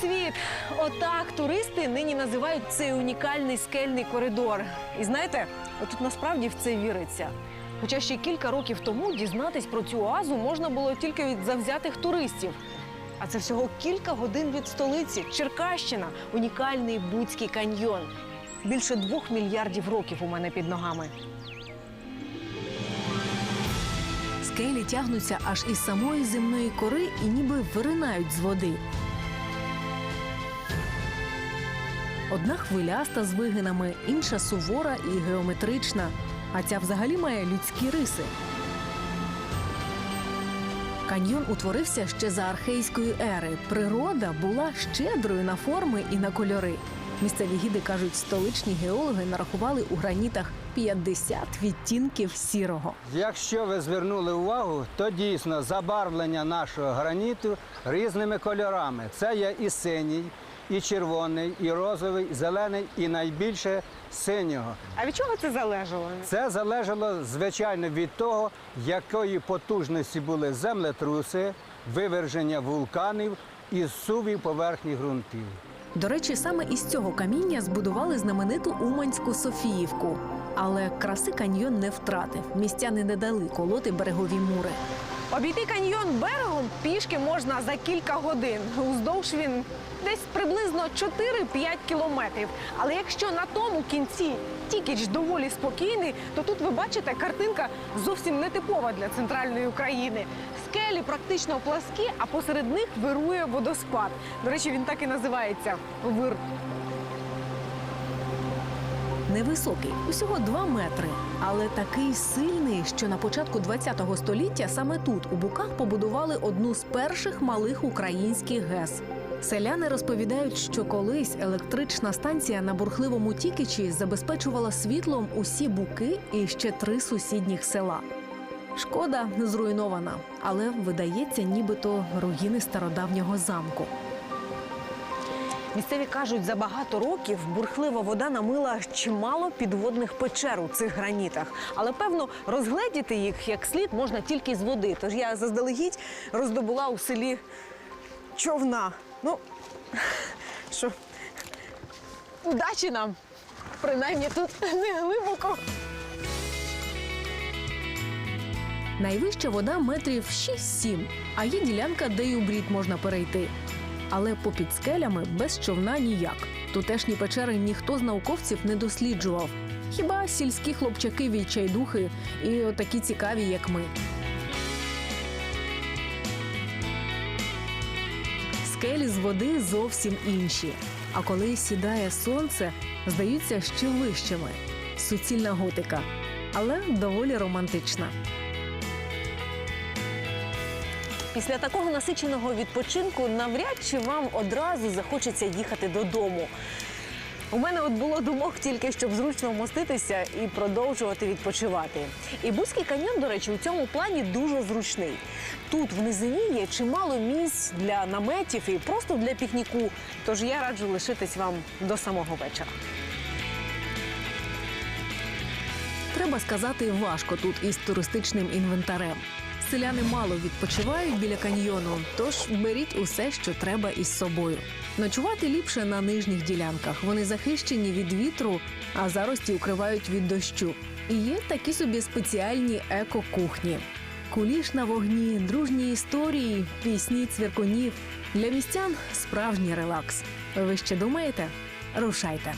світ! Отак туристи нині називають цей унікальний скельний коридор. І знаєте, отут насправді в це віриться. Хоча ще кілька років тому дізнатись про цю оазу можна було тільки від завзятих туристів. А це всього кілька годин від столиці Черкащина, унікальний Буцький каньйон. Більше двох мільярдів років у мене під ногами. Скелі тягнуться аж із самої земної кори і ніби виринають з води. Одна хвиляста з вигинами, інша сувора і геометрична, а ця взагалі має людські риси. Каньйон утворився ще за архейської ери. Природа була щедрою на форми і на кольори. Місцеві гіди кажуть, столичні геологи нарахували у гранітах 50 відтінків сірого. Якщо ви звернули увагу, то дійсно забарвлення нашого граніту різними кольорами. Це є і синій, і червоний, і розовий, і зелений, і найбільше синього. А від чого це залежало? Це залежало звичайно від того, якої потужності були землетруси, виверження вулканів і сувів поверхні ґрунтів. До речі, саме із цього каміння збудували знамениту Уманську Софіївку. Але краси каньйон не втратив. Містяни не дали колоти берегові мури. Обійти каньйон берегом пішки можна за кілька годин. Уздовж він десь приблизно 4-5 кілометрів. Але якщо на тому кінці тікіч доволі спокійний, то тут ви бачите картинка зовсім нетипова для центральної України. Скелі практично пласкі, а посеред них вирує водоспад. До речі, він так і називається вир. Невисокий, усього 2 метри, але такий сильний, що на початку ХХ століття саме тут, у Буках, побудували одну з перших малих українських ГЕС. Селяни розповідають, що колись електрична станція на бурхливому Тікичі забезпечувала світлом усі буки і ще три сусідніх села. Шкода зруйнована, але видається, нібито руїни стародавнього замку. Місцеві кажуть, за багато років бурхлива вода намила чимало підводних печер у цих гранітах. Але певно розгледіти їх як слід можна тільки з води. Тож я заздалегідь роздобула у селі човна. Ну що, удачі нам! Принаймні тут не глибоко. Найвища вода метрів 6-7, а є ділянка, де й у брід можна перейти. Але попід скелями без човна ніяк. Тутешні печери ніхто з науковців не досліджував. Хіба сільські хлопчаки відчайдухи і отакі цікаві, як ми. Скелі з води зовсім інші. А коли сідає сонце, здаються ще вищими. Суцільна готика, але доволі романтична. Після такого насиченого відпочинку навряд чи вам одразу захочеться їхати додому. У мене от було думок тільки, щоб зручно вмоститися і продовжувати відпочивати. І Бузький каньйон, до речі, у цьому плані дуже зручний. Тут в низині є чимало місць для наметів і просто для пікніку. Тож я раджу лишитись вам до самого вечора. Треба сказати, важко тут із туристичним інвентарем. Селяни мало відпочивають біля каньйону, тож беріть усе, що треба із собою. Ночувати ліпше на нижніх ділянках. Вони захищені від вітру, а зарості укривають від дощу. І є такі собі спеціальні еко-кухні. Куліш на вогні, дружні історії, пісні цвіркунів. Для містян справжній релакс. Ви ще думаєте? Рушайте!